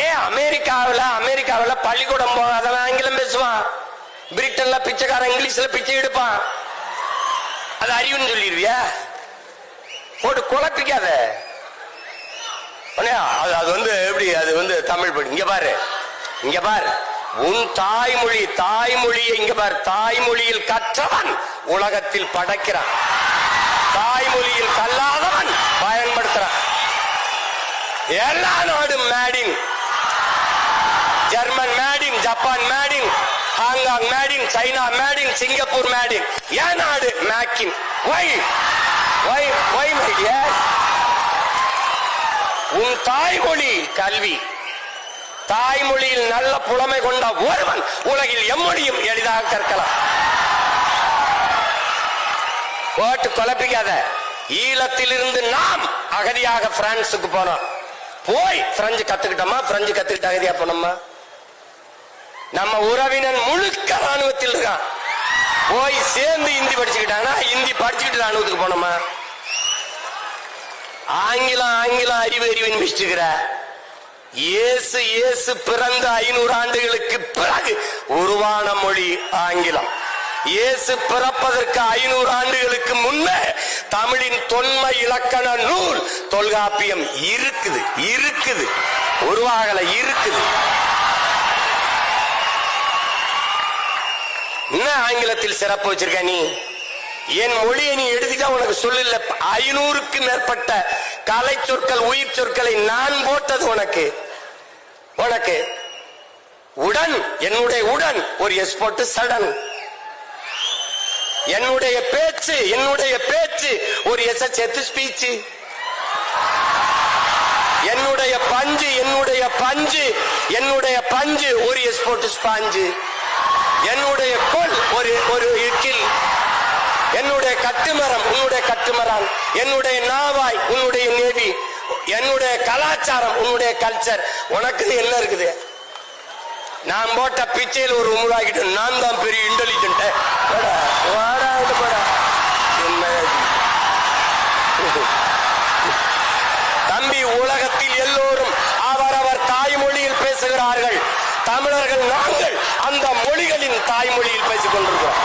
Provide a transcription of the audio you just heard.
ஏ அமெரிக்காவில் அமெரிக்காவில் பள்ளிக்கூடம் போகாதவன் ஆங்கிலம் பேசுவான். பிரிட்டன்ல பிச்சைக்காரன் இங்கிலீஷ்ல பிச்சை எடுப்பான். அது அறிவுன்னு சொல்லிடுவியா? போட்டு குழப்பிக்காத. அது அது வந்து எப்படி அது வந்து தமிழ் படி. இங்க பாரு. இங்க பாரு. உன் தாய்மொழி தாய்மொழியை இங்க பாரு. தாய்மொழியில் கற்றவன் உலகத்தில் படைக்கிறான். தாய்மொழியில் கல்லாதவன் பயன்படுத்துறான். எல்லா நாடும் made in German made in Japan made in Hong Kong made in China made in Singapore made in ஏன் நாடு மேக்கின் வை வை வை எஸ் உன் தாய்மொழி கல்வி தாய்மொழியில் நல்ல புலமை கொண்ட ஒருவன் உலகில் எம்மொழியும் எளிதாக கற்கலாம் போட்டு குழப்பிக்காத ஈழத்திலிருந்து நாம் அகதியாக பிரான்சுக்கு போனோம் போய் பிரெஞ்சு கத்துக்கிட்டோமா பிரெஞ்சு கத்துக்கிட்டு அகதியா போனோமா நம்ம உறவினன் முழுக்க ராணுவத்தில் இருக்கான். போய் சேர்ந்து இந்தி படிச்சுக்கிட்டானா? இந்தி படிச்சுக்கிட்டு ராணுவத்துக்கு போனோமா? ஆங்கிலம் ஆங்கிலம் அறிவு அறிவின் பிடிச்சிருக்கிற இயேசு இயேசு பிறந்த ஐநூறு ஆண்டுகளுக்கு பிறகு உருவான மொழி ஆங்கிலம். இயேசு பிறப்பதற்கு ஐநூறு ஆண்டுகளுக்கு முன்னே தமிழின் தொன்மை இலக்கண நூல் தொல்காப்பியம் இருக்குது இருக்குது. உருவாகல இருக்குது. என்ன ஆங்கிலத்தில் சிறப்பு வச்சிருக்க நீ? என் மொழியை நீ எடுத்துட்டா உனக்கு சொல்லல ஐநூறுக்கு மேற்பட்ட கலை சொற்கள் உயிர் சொற்களை நான் போட்டது உனக்கு. உனக்கு. உடன் என்னுடைய உடன் ஒரு எஸ் போட்டு சடன் என்னுடைய பேச்சு என்னுடைய பேச்சு ஒரு எஸ் சேர்த்து ஸ்பீச்சு என்னுடைய பஞ்சு என்னுடைய பஞ்சு என்னுடைய பஞ்சு ஒரு எஸ் போட்டு ஸ்பாஞ்சு என்னுடைய கொல் ஒரு ஒரு இக்கில் என்னுடைய கட்டுமரம் உன்னுடைய கட்டுமரம் என்னுடைய நாவாய் உன்னுடைய நேவி. என்னுடைய கலாச்சாரம் உன்னுடைய கல்ச்சர் உனக்கு என்ன இருக்குது? நான் போட்ட பிச்சையில் ஒரு உருவாக்கிட்டு நான் தான் பெரிய இன்டெலிஜென்ட் தம்பி உலகத்தில் எல்லோரும் தமிழர்கள் நாங்கள் அந்த மொழிகளின் தாய்மொழியில் பேசிக் கொண்டிருக்கிறோம்